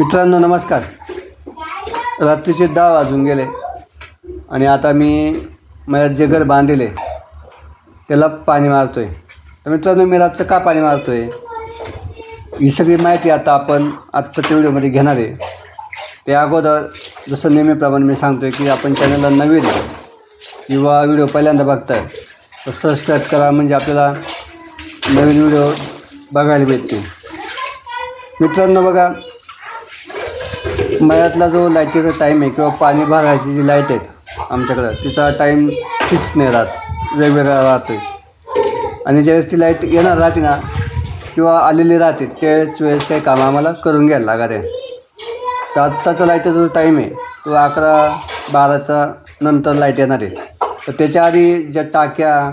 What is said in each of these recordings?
मित्रांनो नमस्कार. रात्रीचे दहा वाजून गेले आणि आता मी माझ्या जे घर बांधले त्याला पाणी मारतोय. तर मित्रांनो मी रातचं का पाणी मारतो आहे ही सगळी माहिती आता आपण आत्ताच्या व्हिडिओमध्ये घेणार आहे. ते अगोदर जसं नेहमीप्रमाणे मी सांगतो आहे की आपण चॅनलला नवीन किंवा व्हिडिओ पहिल्यांदा बघताय तर सबस्क्राईब करा म्हणजे आपल्याला नवीन व्हिडिओ बघायला भेटतील. मित्रांनो बघा मळ्यातला जो लाईटीचा टाईम आहे किंवा पाणी भरायची जी लाइट आहेत आमच्याकडं तिचा टाईम फिक्स नाही राहत. वेगवेगळा राहतो आणि ज्यावेळेस ती लाइट येणार राहते ना किंवा आलेली राहते त्यावेळेस वेळेस काही कामं आम्हाला करून घ्यायला लागते तर आत्ताचा लाईटचा जो टाईम आहे तो अकरा बाराचा नंतर लाइट येणार आहे. तर त्याच्या आधी ज्या टाक्या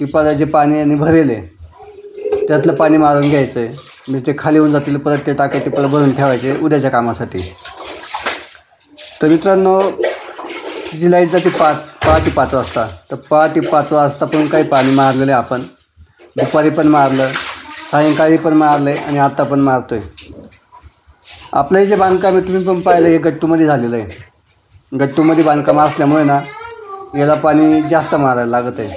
टिपाला जे पाणी आणि भरेल आहे त्यातलं पाणी मारून घ्यायचं आहे. म्हणजे ते खाली होऊन जातील परत ते टाक्या टिपाला भरून ठेवायचे उद्याच्या कामासाठी. तर मित्रांनो तिची लाइट जाते पाच पहाटे पाच वाजता. तर पहाटे पाच वाजता पण काही पाणी मारलेलं आहे आपण. दुपारी पण मारलं सायंकाळी पण मारलं आहे आणि आत्ता पण मारतो आहे आपलंही जे बांधकाम आहे तुम्ही पण पाहिलं हे गट्टूमध्ये झालेलं आहे. गट्टूमध्ये बांधकाम असल्यामुळे ना याला पाणी जास्त मारायला लागत आहे.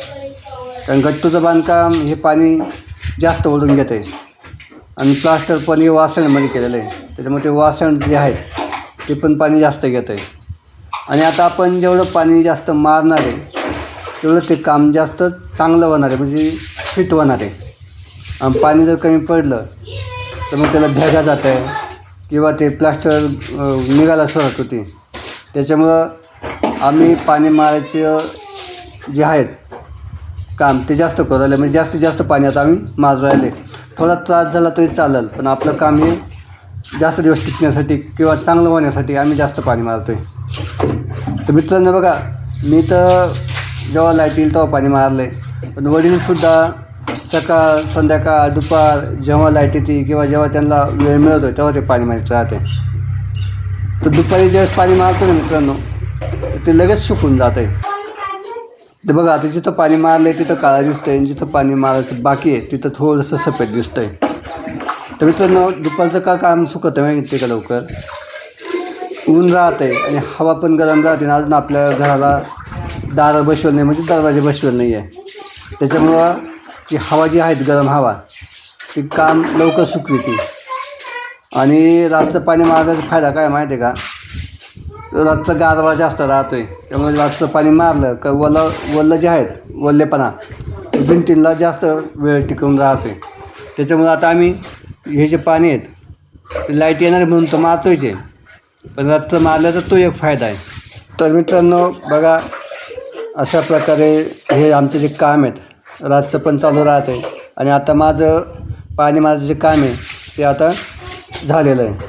कारण गट्टूचं बांधकाम हे पाणी जास्त ओढून घेत आहे आणि प्लास्टर पण हे वासणमध्ये केलेलं आहे. त्याच्यामुळे ते वासण जे आहे ते पण पाणी जास्त घेत आहे आणि आता आपण जेवढं पाणी जास्त मारणार आहे तेवढं ते काम जास्त चांगलं होणार आहे म्हणजे फिट होणार आहे. आणि पाणी जर कमी पडलं तर मग त्याला भेगा जात आहे किंवा ते प्लास्टर निघायला सुरुवात होती. त्याच्यामुळं आम्ही पाणी मारायचे जे आहेत काम ते जास्त करू राहिले. म्हणजे जास्तीत जास्त पाणी आता आम्ही मारू राहिले. थोडा त्रास झाला तरी चालेल पण आपलं काम हे जास्त दिवस टिकण्यासाठी किंवा चांगलं होण्यासाठी आम्ही जास्त पाणी मारतो आहे तर मित्रांनो बघा मी तर जेव्हा लाइट येईल तेव्हा पाणी मारलं आहे पण वडीलसुद्धा सकाळ संध्याकाळ दुपार जेव्हा लाइट येते किंवा जेव्हा त्यांना वेळ मिळतो तेव्हा ते पाणी मारत राहते. तर दुपारी ज्यावेळेस पाणी मारतो ना मित्रांनो ते लगेच सुकून जात आहे तर बघा आता जिथं पाणी मारलं आहे तिथं काळा दिसतंय आणि जिथं पाणी मारायचं बाकी आहे तिथं थोडंसं सफेद दिसतंय. तर मित्रांनो दुपारचं का काम सुकत आहे माहिती आहे का लवकर? ऊन राहत आहे आणि हवा पण गरम राहते आणि अजून आपल्या घराला दारं बसवलं नाही म्हणजे दरवाजे बसवलं नाही आहे. त्याच्यामुळं ती हवा जी आहेत गरम हवा. ती काम लवकर सुकविते आणि रातचं पाणी मारण्याचा फायदा काय माहिती आहे का? रातचा गारवा जास्त राहतो आहे त्यामुळे रातचं पाणी मारलं का वल्ल वल्लं जे आहेत वल्लेपणा ते जास्त वेळ टिकून आहे त्याच्यामुळे आता आम्ही हे जे पाणी आहेत ते लाइट येणार म्हणून तर मारतोयचे आहे. पण रातचं मारल्याचा तो एक फायदा आहे. तर मित्रांनो बघा अशा प्रकारे हे आमचे जे काम आहेत रातचं पण चालू राहत आहे आणि आता माझं पाणी माझं जे काम आहे ते आता झालेलं आहे.